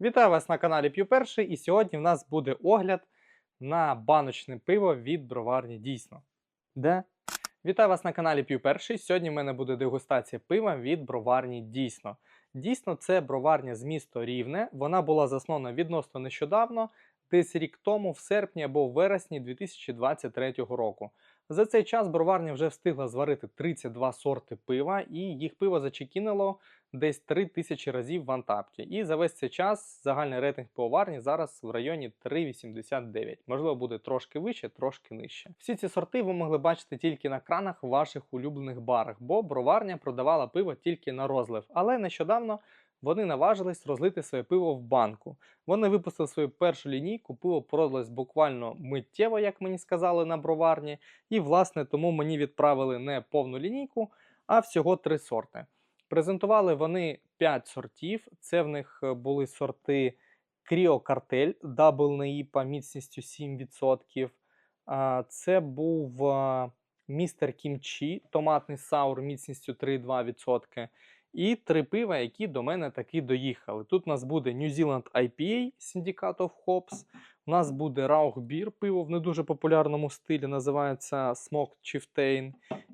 Вітаю вас на каналі П'ю Перший, і сьогодні в нас буде огляд на баночне пиво від броварні Дійсно. Де? Вітаю вас на каналі П'ю Перший. Сьогодні в мене буде дегустація пива від броварні Дійсно. Дійсно, це броварня з міста Рівне. Вона була заснована відносно нещодавно, десь рік тому, в серпні або в вересні 2023 року. За цей час броварня вже встигла зварити 32 сорти пива, і їх пиво зачекінило десь 3 тисячі разів в Антапті. І за весь цей час загальний рейтинг пивоварні зараз в районі 3,89. Можливо, буде трошки вище, трошки нижче. Всі ці сорти ви могли бачити тільки на кранах ваших улюблених барах, бо броварня продавала пиво тільки на розлив. Але нещодавно вони наважились розлити своє пиво в банку. Вони випустили свою першу лінійку, пиво продалось буквально миттєво, як мені сказали на броварні. І, власне, тому мені відправили не повну лінійку, а всього три сорти. Презентували вони 5 сортів. Це в них е, були сорти Кріо Картель, дабл неїпа міцністю 7%. Це був містер Кімчі, томатний саур міцністю 3,2%. І три пива, які до мене таки доїхали. Тут у нас буде New Zealand IPA Syndicate of Hops. У нас буде Rauch Beer, пиво в не дуже популярному стилі, називається Smoked Chieftain.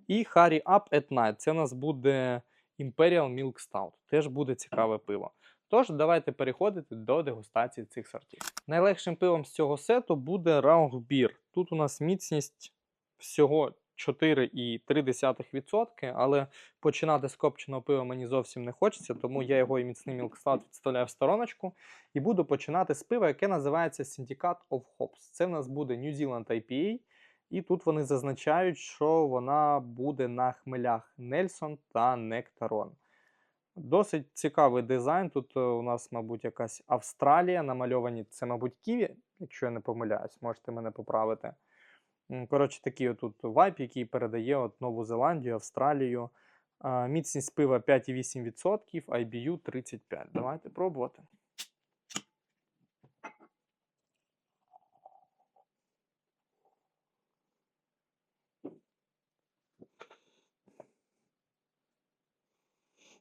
І Harry Up at Night. Це у нас буде Imperial Milk Stout. Теж буде цікаве пиво. Тож, давайте переходити до дегустації цих сортів. Найлегшим пивом з цього сету буде Rauch Beer. Тут у нас міцність всього 4,3%, але починати з копченого пива мені зовсім не хочеться, тому я його і міцний Stout відставляю в стороночку. І буду починати з пива, яке називається Syndicate of Hops. Це в нас буде New Zealand IPA. І тут вони зазначають, що вона буде на хмелях Нельсон та Нектарон. Досить цікавий дизайн. Тут е, у нас, мабуть, якась Австралія намальовані. Це, мабуть, Ківі, якщо я не помиляюсь, можете мене поправити. Коротше, такий отут вайп, який передає от Нову Зеландію, Австралію. Міцність пива 5,8%, IBU 35. Давайте пробувати.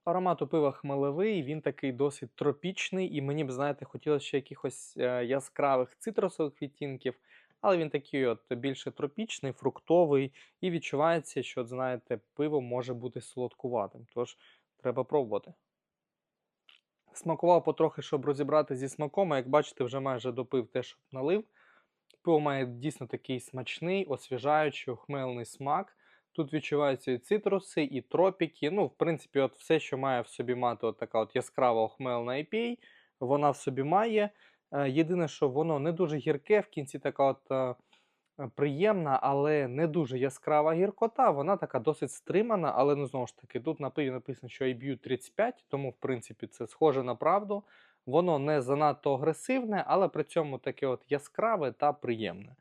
Аромат у пива хмелевий, він такий досить тропічний, і мені б, знаєте, хотілося ще якихось е, яскравих цитрусових відтінків, але він такий от більше тропічний, фруктовий, і відчувається, що, знаєте, пиво може бути солодкуватим. Тож треба пробувати. Смакував потрохи, щоб розібрати зі смаком, а як бачите, вже майже допив те, що налив. Пиво має дійсно такий смачний, освіжаючий, хмельний смак. Тут відчуваються і цитруси, і тропіки. Ну, в принципі, от все, що має в собі мати от така от яскрава охмелна IPA, вона в собі має. Е, Єдине, що воно не дуже гірке, в кінці така от е, е, приємна, але не дуже яскрава гіркота. Вона така досить стримана, але ну, знову ж таки, тут на пиві написано, що IBU 35, тому в принципі це схоже на правду. Воно не занадто агресивне, але при цьому таке от яскраве та приємне.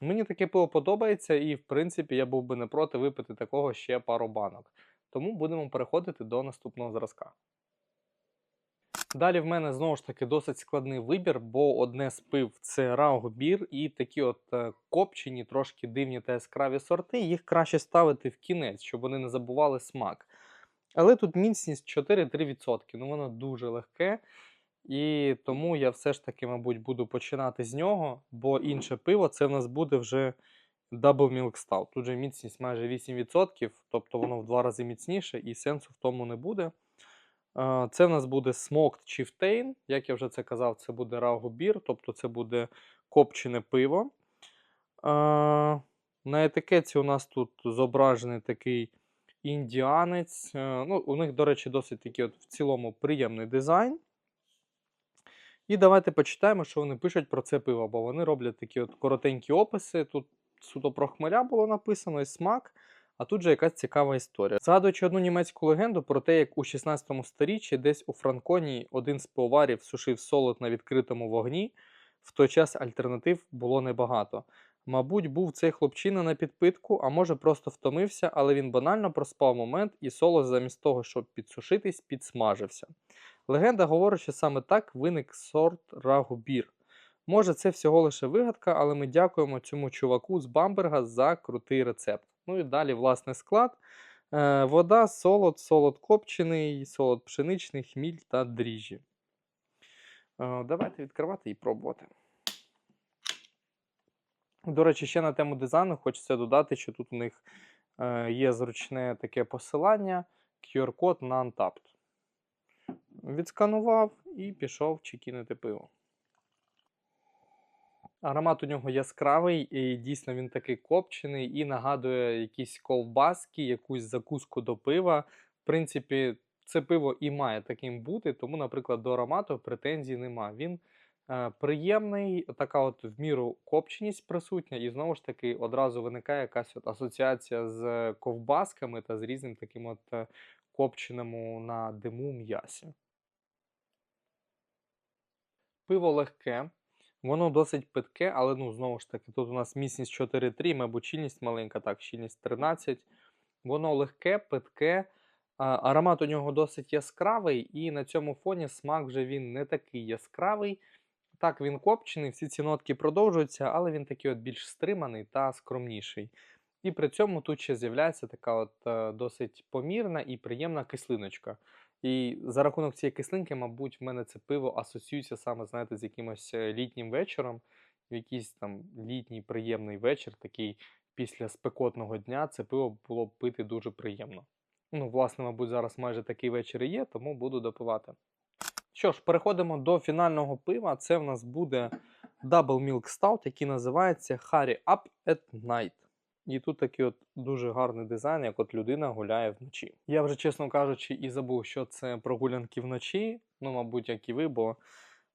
Мені таке пиво подобається, і в принципі я був би не проти випити такого ще пару банок. Тому будемо переходити до наступного зразка. Далі в мене знову ж таки досить складний вибір, бо одне з пив це раугбір і такі от е, копчені, трошки дивні та яскраві сорти. Їх краще ставити в кінець, щоб вони не забували смак. Але тут міцність 4-3%. Ну воно дуже легке. І тому я все ж таки, мабуть, буду починати з нього, бо інше пиво це в нас буде вже Double Milk Stout. Тут же міцність майже 8%, тобто воно в два рази міцніше, і сенсу в тому не буде. Це в нас буде Smoked Chieftain. Як я вже це казав, це буде Beer, тобто це буде копчене пиво. На етикетці у нас тут зображений такий індіанець. Е, Ну, у них, до речі, досить такий от в цілому приємний дизайн. І давайте почитаємо, що вони пишуть про це пиво, бо вони роблять такі от коротенькі описи. Тут суто про хмеля було написано і смак, а тут же якась цікава історія. Згадуючи одну німецьку легенду про те, як у 16 сторіччі десь у Франконії один з пивоварів сушив солод на відкритому вогні, в той час альтернатив було небагато. Мабуть, був цей хлопчина на підпитку, а може просто втомився, але він банально проспав момент, і солод замість того, щоб підсушитись, підсмажився. Легенда говорить, що саме так виник сорт Рагубір. Може, це всього лише вигадка, але ми дякуємо цьому чуваку з Бамберга за крутий рецепт. Ну і далі, власне, склад. Е, вода, солод, солод копчений, солод пшеничний, хміль та дріжджі. Е, Давайте відкривати і пробувати. До речі, ще на тему дизайну хочеться додати, що тут у них е, є зручне таке посилання, QR-код на Untapped. Відсканував і пішов чекінити пиво. Аромат у нього яскравий, і дійсно він такий копчений і нагадує якісь ковбаски, якусь закуску до пива. В принципі, це пиво і має таким бути, тому, наприклад, до аромату претензій нема. Він е, приємний, така от в міру копченість присутня, і знову ж таки одразу виникає якась от асоціація з ковбасками та з різним таким от е, копченому на диму м'ясі. Пиво легке, воно досить питке, але ну знову ж таки, тут у нас міцність 4,3, мабуть, щільність маленька, так, щільність 13. Воно легке, питке. Аромат у нього досить яскравий, і на цьому фоні смак вже він не такий яскравий. Так, він копчений, всі ці нотки продовжуються, але він такий от більш стриманий та скромніший. І при цьому тут ще з'являється така от е, досить помірна і приємна кислиночка. І за рахунок цієї кислинки, мабуть, в мене це пиво асоціюється саме, знаєте, з якимось е, літнім вечором. Якийсь там літній приємний вечір, такий після спекотного дня, це пиво було б пити дуже приємно. Ну, власне, мабуть, зараз майже такий вечір і є, тому буду допивати. Що ж, переходимо до фінального пива. Це в нас буде Double Milk Stout, який називається Harry Up at Night. І тут такий от дуже гарний дизайн, як от людина гуляє вночі. Я вже, чесно кажучи, і забув, що це прогулянки вночі. Ну, мабуть, як і ви, бо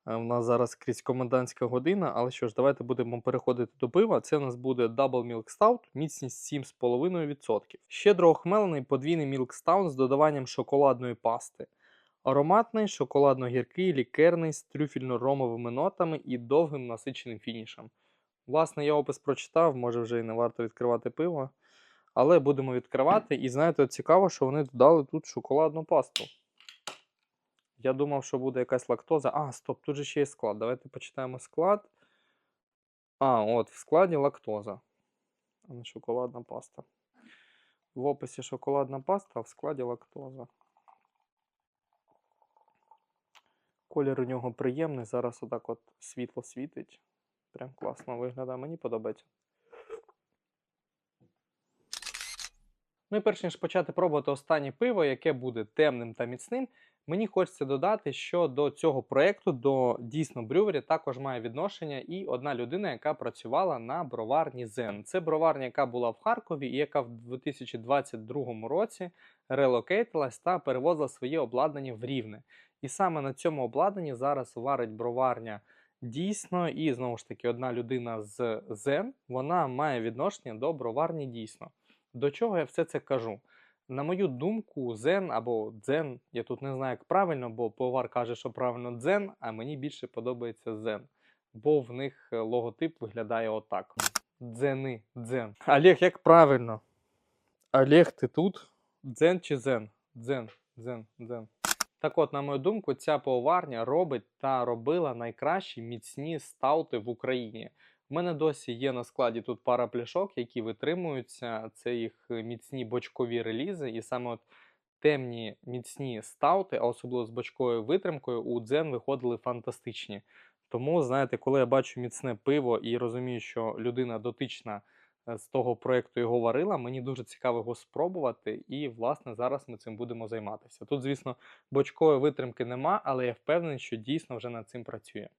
е, в нас зараз крізь комендантська година. Але що ж, давайте будемо переходити до пива. Це у нас буде Double Milk Stout, міцність 7,5%. Щедро охмелений подвійний Milk Stout з додаванням шоколадної пасти. Ароматний, шоколадно-гіркий, лікерний з трюфельно-ромовими нотами і довгим насиченим фінішем. Власне, я опис прочитав, може вже і не варто відкривати пиво. Але будемо відкривати. І знаєте, цікаво, що вони додали тут шоколадну пасту. Я думав, що буде якась лактоза. А, стоп, тут же ще є склад. Давайте почитаємо склад. А, от, в складі лактоза, а не шоколадна паста. В описі шоколадна паста, а в складі лактоза. Колір у нього приємний. Зараз отак от світло світить. Прям класно виглядає. Мені подобається. Ну і перш ніж почати пробувати останнє пиво, яке буде темним та міцним, мені хочеться додати, що до цього проєкту, до дійсно брювері, також має відношення і одна людина, яка працювала на броварні Zen. Це броварня, яка була в Харкові і яка в 2022 році релокейтилась та перевозила своє обладнання в Рівне. І саме на цьому обладнанні зараз варить броварня дійсно, і знову ж таки, одна людина з Zen, вона має відношення до броварні дійсно. До чого я все це кажу? На мою думку, Zen або Дзен, я тут не знаю, як правильно, бо повар каже, що правильно Дзен, а мені більше подобається Zen. Бо в них е, логотип виглядає отак. Дзени, дзен. Олег, як правильно? Олег, ти тут? Дзен чи Зен? Дзен, дзен, дзен. Так от, на мою думку, ця поварня робить та робила найкращі міцні стаути в Україні. У мене досі є на складі тут пара пляшок, які витримуються. Це їх е, міцні бочкові релізи, і саме от темні міцні стаути, а особливо з бочковою витримкою, у дзен виходили фантастичні. Тому, знаєте, коли я бачу міцне пиво і розумію, що людина дотична з того проєкту його варила, мені дуже цікаво його спробувати. І, власне, зараз ми цим будемо займатися. Тут, звісно, бочкової витримки нема, але я впевнений, що дійсно вже над цим працює.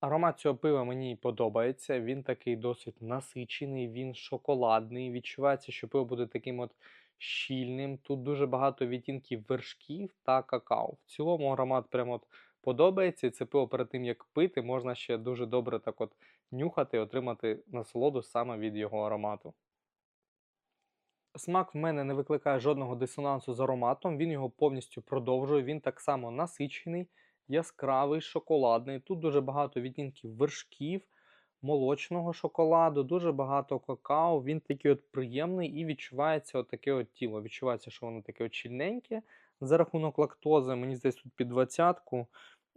Аромат цього пива мені подобається. Він такий досить насичений, він шоколадний. Відчувається, що пиво буде таким от щільним. Тут дуже багато відтінків вершків та какао. В цілому аромат прямо от подобається. І це пиво перед тим, як пити, можна ще дуже добре так от нюхати і отримати насолоду саме від його аромату. Смак в мене не викликає жодного дисонансу з ароматом, він його повністю продовжує, він так само насичений, яскравий, шоколадний. Тут дуже багато відтінків вершків, молочного шоколаду, дуже багато какао. Він такий от приємний і відчувається от таке от тіло. Відчувається, що воно таке от щільненьке за рахунок лактози. Мені здається, тут під двадцятку.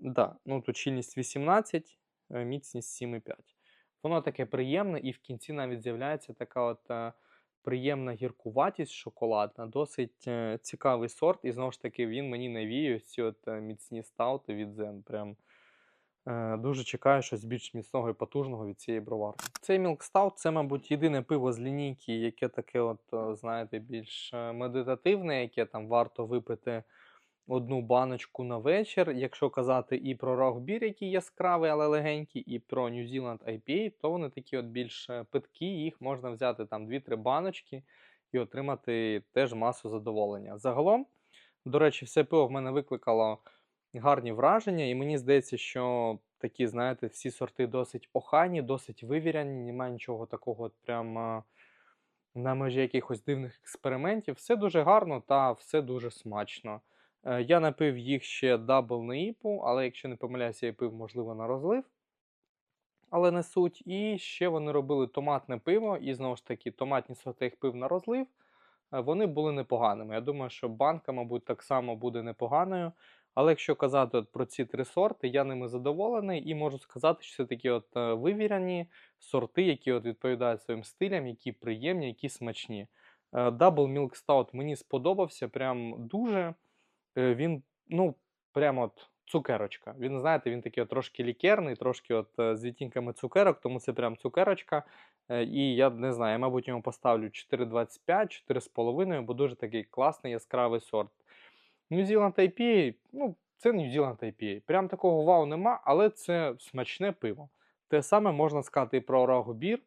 Да, ну тут щільність 18, е, міцність 7,5. Воно таке приємне, і в кінці навіть з'являється така от. е, приємна гіркуватість шоколадна, досить е, цікавий сорт, і знову ж таки він мені навіює ці от міцні стаути від Zen. Прям дуже чекаю щось більш міцного і потужного від цієї броварки. Цей Milk Stout це, мабуть, єдине пиво з лінійки, яке таке, от, знаєте, більш медитативне, яке там варто випити одну баночку на вечір. Якщо казати і про рогбір, який яскравий, але легенький, і про New Zealand IPA, то вони такі от більш е, питкі, їх можна взяти там 2-3 баночки і отримати теж масу задоволення. Загалом, до речі, все пиво в мене викликало гарні враження, і мені здається, що такі, знаєте, всі сорти досить охайні, досить вивіряні, немає нічого такого от прям е, на межі якихось дивних експериментів. Все дуже гарно та все дуже смачно. Е, Я напив їх ще дабл на іпу, але якщо не помиляюся, я пив, можливо, на розлив. Але не суть. І ще вони робили томатне пиво, і знову ж таки, томатні сорти їх пив на розлив. е, Вони були непоганими. Я думаю, що банка, мабуть, так само буде непоганою. Але якщо казати от про ці три сорти, я ними задоволений і можу сказати, що це такі от е, вивіряні сорти, які от відповідають своїм стилям, які приємні, які смачні. Double Milk Stout мені сподобався прям дуже. Е, Він, ну, прямо от цукерочка. Він, знаєте, він такий от трошки лікерний, трошки от е, з відтінками цукерок, тому це прям цукерочка. Е, І я не знаю, я, мабуть, йому поставлю 4,25, 4,5, бо дуже такий класний яскравий сорт. New Zealand IPA, ну, це New Zealand IPA. Прям такого вау нема, але це смачне пиво. Те саме можна сказати і про Рагобір.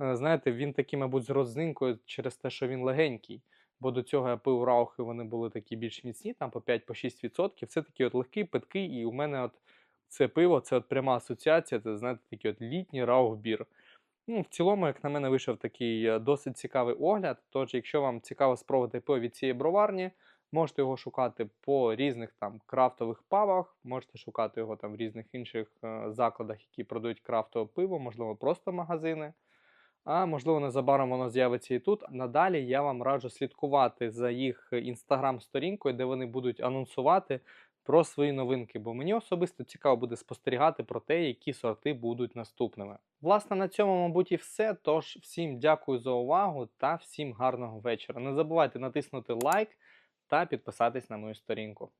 Е, Знаєте, він такий, мабуть, з родзинкою через те, що він легенький. Бо до цього я пив раухи, вони були такі більш міцні, там по 5-6%. Це такий от легкий, питкий, і у мене от це пиво, це от пряма асоціація, це, знаєте, такий от літній раухбір. Ну, в цілому, як на мене, вийшов такий е, досить цікавий огляд. Тож, якщо вам цікаво спробувати пиво від цієї броварні, можете його шукати по різних там крафтових пабах, можете шукати його там в різних інших е, закладах, які продають крафтове пиво, можливо, просто магазини. А можливо, незабаром воно з'явиться і тут. Надалі я вам раджу слідкувати за їх інстаграм-сторінкою, де вони будуть анонсувати про свої новинки, бо мені особисто цікаво буде спостерігати про те, які сорти будуть наступними. Власне, на цьому, мабуть, і все. Тож всім дякую за увагу та всім гарного вечора. Не забувайте натиснути лайк та підписатись на мою сторінку.